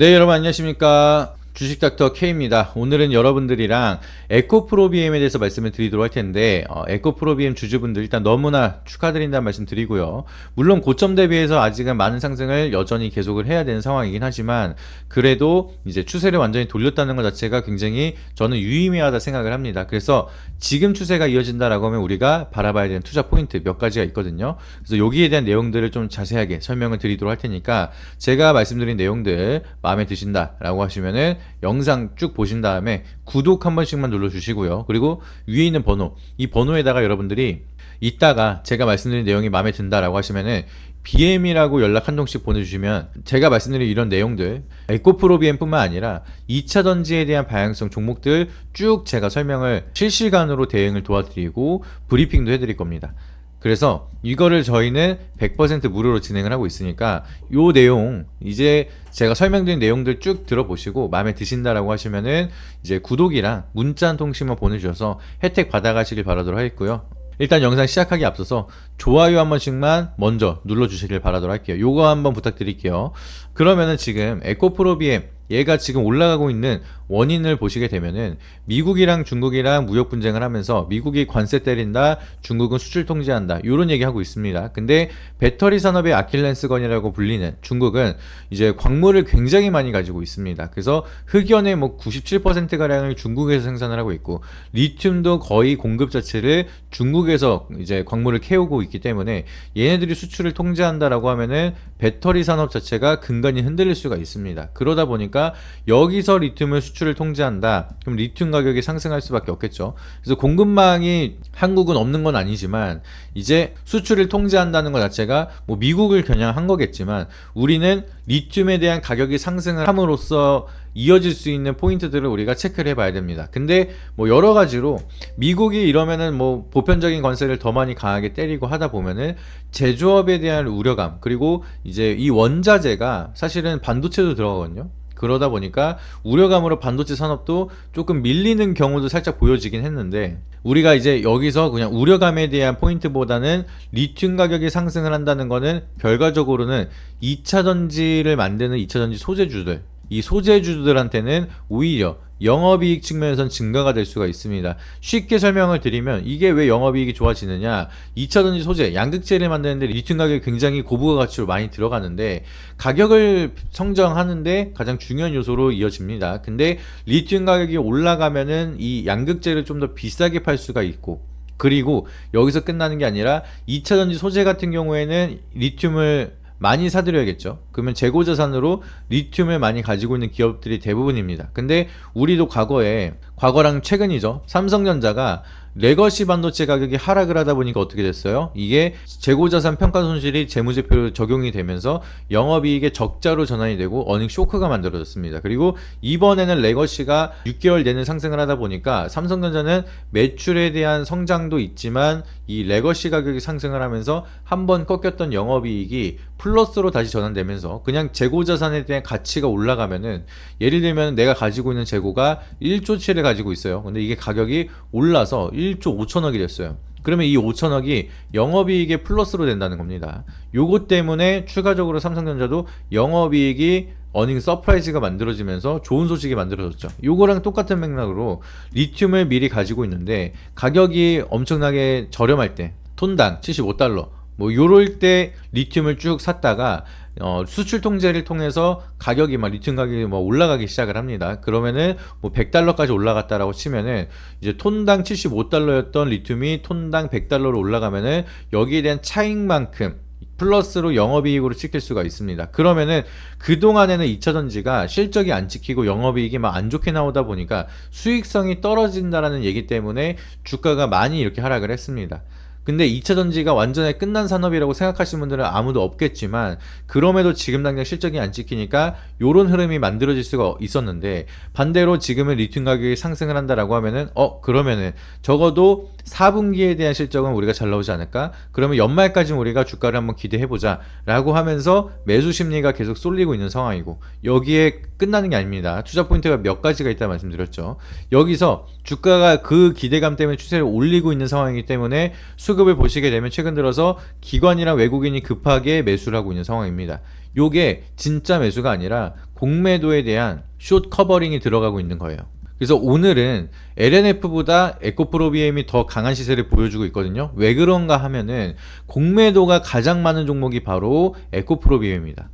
네, 여러분 안녕하십니까. 주식닥터 K입니다. 오늘은 여러분들이랑 에코프로비엠에 대해서 말씀을 드리도록 할 텐데 어, 에코프로비엠 주주분들 일단 너무나 축하드린다는 말씀 드리고요. 물론 고점 대비해서 아직은 많은 상승을 여전히 계속을 해야 되는 상황이긴 하지만 그래도 이제 추세를 완전히 돌렸다는 것 자체가 굉장히 저는 유의미하다 생각을 합니다. 그래서 지금 추세가 이어진다라고 하면 우리가 바라봐야 되는 투자 포인트 몇 가지가 있거든요. 그래서 여기에 대한 내용들을 좀 자세하게 설명을 드리도록 할 테니까 제가 말씀드린 내용들 마음에 드신다라고 하시면은 영상 쭉 보신 다음에 구독 한 번씩만 눌러주시고요. 그리고 위에 있는 번호, 이 번호에다가 여러분들이 이따가 제가 말씀드린 내용이 마음에 든다라고 하시면은 BM이라고 연락 한 통씩 보내주시면 제가 말씀드린 이런 내용들 에코프로 BM뿐만 아니라 2차 던지에 대한 방향성 종목들 쭉 제가 설명을 실시간으로 대응을 도와드리고 브리핑도 해드릴 겁니다. 그래서 이거를 저희는 100% 무료로 진행을 하고 있으니까 요 내용 이제 제가 설명드린 내용들 쭉 들어보시고 마음에 드신다라고 하시면은 이제 구독이랑 문자 한 통씩만 보내주셔서 혜택 받아가시길 바라도록 하겠고요. 일단 영상 시작하기 앞서서 좋아요 한 번씩만 먼저 눌러주시길 바라도록 할게요. 요거 한번 부탁드릴게요. 그러면은 지금 에코프로비엠 얘가 지금 올라가고 있는 원인을 보시게 되면은 미국이랑 중국이랑 무역 분쟁을 하면서 미국이 관세 때린다, 중국은 수출 통제한다 이런 얘기하고 있습니다. 근데 배터리 산업의 아킬레스건이라고 불리는 중국은 이제 광물을 굉장히 많이 가지고 있습니다. 그래서 흑연의 뭐 97% 가량을 중국에서 생산을 하고 있고 리튬도 거의 공급 자체를 중국에서 이제 광물을 캐오고 있기 때문에 얘네들이 수출을 통제한다라고 하면은 배터리 산업 자체가 근간이 흔들릴 수가 있습니다. 그러다 보니까 여기서 리튬을 수출을 통제한다. 그럼 리튬 가격이 상승할 수밖에 없겠죠. 그래서 공급망이 한국은 없는 건 아니지만 이제 수출을 통제한다는 것 자체가 뭐 미국을 겨냥한 거겠지만 우리는 리튬에 대한 가격이 상승을 함으로써 이어질 수 있는 포인트들을 우리가 체크를 해봐야 됩니다. 근데 뭐 여러 가지로 미국이 이러면은 뭐 보편적인 관세를 더 많이 강하게 때리고 하다 보면은 제조업에 대한 우려감 그리고 이제 이 원자재가 사실은 반도체도 들어가거든요. 그러다 보니까 우려감으로 반도체 산업도 조금 밀리는 경우도 살짝 보여지긴 했는데 우리가 이제 여기서 그냥 우려감에 대한 포인트보다는 리튬 가격이 상승을 한다는 거는 결과적으로는 2차 전지를 만드는 2차 전지 소재주들 이 소재주들한테는 오히려 영업이익 측면에선 증가가 될 수가 있습니다. 쉽게 설명을 드리면 이게 왜 영업이익이 좋아지느냐? 2차전지 소재, 양극재를 만드는데 리튬 가격이 굉장히 고부가 가치로 많이 들어가는데 가격을 성장하는데 가장 중요한 요소로 이어집니다. 근데 리튬 가격이 올라가면은 이 양극재를 좀 더 비싸게 팔 수가 있고 그리고 여기서 끝나는 게 아니라 2차전지 소재 같은 경우에는 리튬을 많이 사들여야겠죠. 그러면 재고 자산으로 리튬을 많이 가지고 있는 기업들이 대부분입니다. 근데 우리도 과거에 과거랑 최근이죠. 삼성전자가 레거시 반도체 가격이 하락을 하다 보니까 어떻게 됐어요? 이게 재고자산 평가 손실이 재무제표로 적용이 되면서 영업이익의 적자로 전환이 되고 어닝 쇼크가 만들어졌습니다. 그리고 이번에는 레거시가 6개월 내내 상승을 하다 보니까 삼성전자는 매출에 대한 성장도 있지만 이 레거시 가격이 상승을 하면서 한 번 꺾였던 영업이익이 플러스로 다시 전환되면서 그냥 재고자산에 대한 가치가 올라가면은 예를 들면 내가 가지고 있는 재고가 1조치를 가지고 있어요. 근데 이게 가격이 올라서 1조 5천억이 됐어요. 그러면 이 5천억이 영업이익의 플러스로 된다는 겁니다. 요것 때문에 추가적으로 삼성전자도 영업이익이 어닝 서프라이즈가 만들어지면서 좋은 소식이 만들어졌죠. 요거랑 똑같은 맥락으로 리튬을 미리 가지고 있는데 가격이 엄청나게 저렴할 때 톤당 75달러 뭐 요럴 때 리튬을 쭉 샀다가 어, 수출 통제를 통해서 가격이 막 리튬 가격이 뭐 올라가기 시작을 합니다. 그러면은 뭐 100달러까지 올라갔다라고 치면은 이제 톤당 75달러였던 리튬이 톤당 100달러로 올라가면은 여기에 대한 차익만큼 플러스로 영업이익으로 찍힐 수가 있습니다. 그러면은 그동안에는 2차 전지가 실적이 안 찍히고 영업이익이 막 안 좋게 나오다 보니까 수익성이 떨어진다라는 얘기 때문에 주가가 많이 이렇게 하락을 했습니다. 근데 2차 전지가 완전히 끝난 산업이라고 생각하시는 분들은 아무도 없겠지만 그럼에도 지금 당장 실적이 안 찍히니까 요런 흐름이 만들어질 수가 있었는데 반대로 지금은 리튬 가격이 상승을 한다라고 하면은 어 그러면은 적어도 4분기에 대한 실적은 우리가 잘 나오지 않을까? 그러면 연말까지 우리가 주가를 한번 기대해 보자 라고 하면서 매수 심리가 계속 쏠리고 있는 상황이고 여기에 끝나는 게 아닙니다. 투자 포인트가 몇 가지가 있다 말씀드렸죠. 여기서 주가가 그 기대감 때문에 추세를 올리고 있는 상황이기 때문에 수 급을 보시게 되면 최근 들어서 기관이랑 외국인이 급하게 매수를 하고 있는 상황입니다. 요게 진짜 매수가 아니라 공매도에 대한 숏 커버링이 들어가고 있는 거예요. 그래서 오늘은 LNF보다 에코프로비엠이 더 강한 시세를 보여주고 있거든요. 왜 그런가 하면은 공매도가 가장 많은 종목이 바로 에코프로비엠입니다.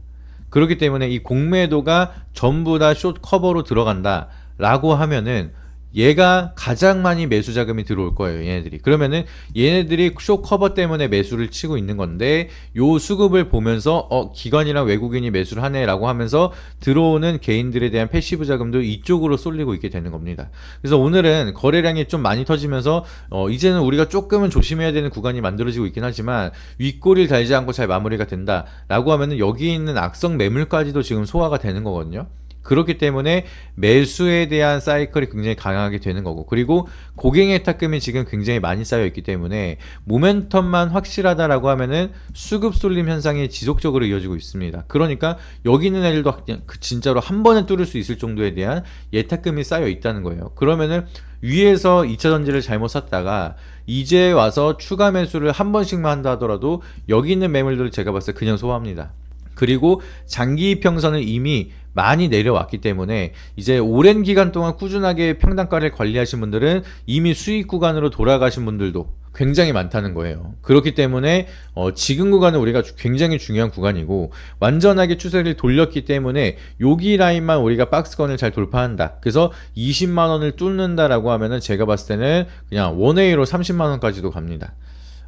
그렇기 때문에 이 공매도가 전부 다 숏 커버로 들어간다 라고 하면은 얘가 가장 많이 매수 자금이 들어올 거예요, 얘네들이. 그러면은 얘네들이 숏 커버 때문에 매수를 치고 있는 건데 요 수급을 보면서 어 기관이랑 외국인이 매수를 하네라고 하면서 들어오는 개인들에 대한 패시브 자금도 이쪽으로 쏠리고 있게 되는 겁니다. 그래서 오늘은 거래량이 좀 많이 터지면서 어 이제는 우리가 조금은 조심해야 되는 구간이 만들어지고 있긴 하지만 윗꼬리를 달지 않고 잘 마무리가 된다라고 하면은 여기 있는 악성 매물까지도 지금 소화가 되는 거거든요. 그렇기 때문에 매수에 대한 사이클이 굉장히 강하게 되는 거고 그리고 고객의 탁금이 지금 굉장히 많이 쌓여 있기 때문에 모멘텀만 확실하다라고 하면은 수급 쏠림 현상이 지속적으로 이어지고 있습니다. 그러니까 여기 있는 애들도 그 진짜로 한 번에 뚫을 수 있을 정도에 대한 예탁금이 쌓여 있다는 거예요. 그러면은 위에서 2차 전지를 잘못 샀다가 이제 와서 추가 매수를 한 번씩만 한다 하더라도 여기 있는 매물들을 제가 봤을 때 그냥 소화합니다. 그리고 장기 이평선을 이미 많이 내려왔기 때문에 이제 오랜 기간 동안 꾸준하게 평단가를 관리하신 분들은 이미 수익 구간으로 돌아가신 분들도 굉장히 많다는 거예요. 그렇기 때문에 어, 지금 구간은 우리가 주- 굉장히 중요한 구간이고 완전하게 추세를 돌렸기 때문에 여기 라인만 우리가 박스권을 잘 돌파한다. 그래서 20만 원을 뚫는다라고 하면은 제가 봤을 때는 그냥 원웨이로 30만 원까지도 갑니다.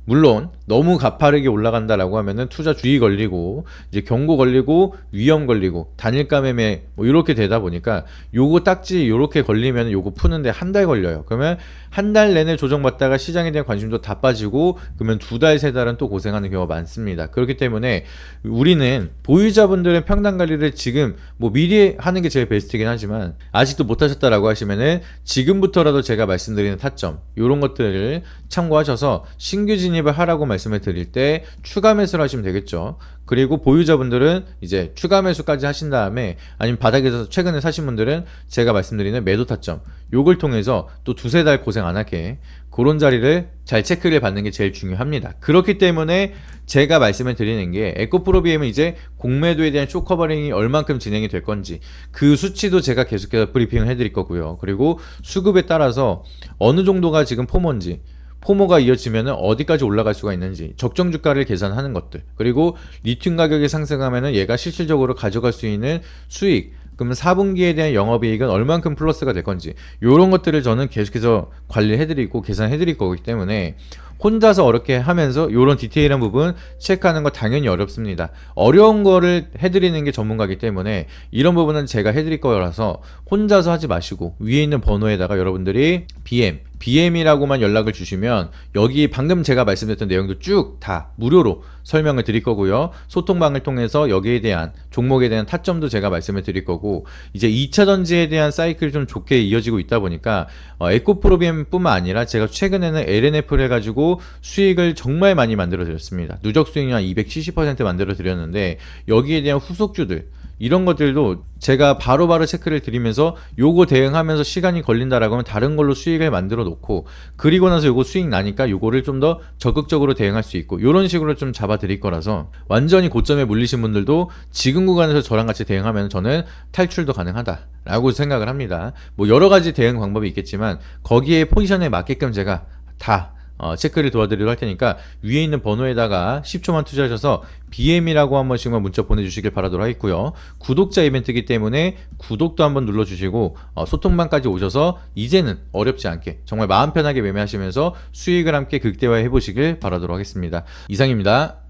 물론 너무 가파르게 올라간다라고 하면은 투자 주의 걸리고 이제 경고 걸리고 위험 걸리고 단일가 매매 뭐 이렇게 되다 보니까 요거 딱지 요렇게 걸리면 요거 푸는데 한 달 걸려요. 그러면 한 달 내내 조정받다가 시장에 대한 관심도 다 빠지고 그러면 두 달 세 달은 또 고생하는 경우가 많습니다. 그렇기 때문에 우리는 보유자분들의 평단 관리를 지금 뭐 미리 하는 게 제일 베스트긴 하지만 아직도 못 하셨다라고 하시면은 지금부터라도 제가 말씀드리는 타점 요런 것들을 참고하셔서 신규 진입 을 하라고 말씀을 드릴 때 추가 매수를 하시면 되겠죠. 그리고 보유자분들은 이제 추가 매수까지 하신 다음에 아니면 바닥에서 최근에 사신 분들은 제가 말씀드리는 매도 타점 요걸 통해서 또 두세 달 고생 안 하게 그런 자리를 잘 체크를 받는 게 제일 중요합니다. 그렇기 때문에 제가 말씀을 드리는 게 에코프로비엠은 이제 공매도에 대한 쇼커버링이 얼만큼 진행이 될 건지 그 수치도 제가 계속해서 브리핑을 해드릴 거고요. 그리고 수급에 따라서 어느 정도가 지금 포머인지 포모가 이어지면 어디까지 올라갈 수가 있는지 적정 주가를 계산하는 것들 그리고 리튬 가격이 상승하면 얘가 실질적으로 가져갈 수 있는 수익 그러면 4분기에 대한 영업이익은 얼만큼 플러스가 될 건지 이런 것들을 저는 계속해서 관리해드리고 계산해드릴 거기 때문에 혼자서 어렵게 하면서 이런 디테일한 부분 체크하는 거 당연히 어렵습니다. 어려운 거를 해드리는 게 전문가이기 때문에 이런 부분은 제가 해드릴 거라서 혼자서 하지 마시고 위에 있는 번호에다가 여러분들이 BM, BM이라고만 연락을 주시면 여기 방금 제가 말씀드렸던 내용도 쭉 다 무료로 설명을 드릴 거고요. 소통방을 통해서 여기에 대한 종목에 대한 타점도 제가 말씀을 드릴 거고 이제 2차 전지에 대한 사이클이 좀 좋게 이어지고 있다 보니까 어, 에코프로비엠뿐만 아니라 제가 최근에는 LNF를 해가지고 수익을 정말 많이 만들어 드렸습니다. 누적 수익률 한 270% 만들어 드렸는데 여기에 대한 후속주들 이런 것들도 제가 바로 바로 체크를 드리면서 요거 대응하면서 시간이 걸린다라고 하면 다른 걸로 수익을 만들어 놓고 그리고 나서 요거 수익 나니까 요거를 좀 더 적극적으로 대응할 수 있고 요런 식으로 좀 잡아 드릴 거라서 완전히 고점에 물리신 분들도 지금 구간에서 저랑 같이 대응하면 저는 탈출도 가능하다 라고 생각을 합니다. 뭐 여러 가지 대응 방법이 있겠지만 거기에 포지션에 맞게끔 제가 다 어, 체크를 도와드리도록 할 테니까 위에 있는 번호에다가 10초만 투자하셔서 BM이라고 한 번씩만 문자 보내주시길 바라도록 하겠고요. 구독자 이벤트이기 때문에 구독도 한번 눌러주시고 어, 소통방까지 오셔서 이제는 어렵지 않게 정말 마음 편하게 매매하시면서 수익을 함께 극대화해 보시길 바라도록 하겠습니다. 이상입니다.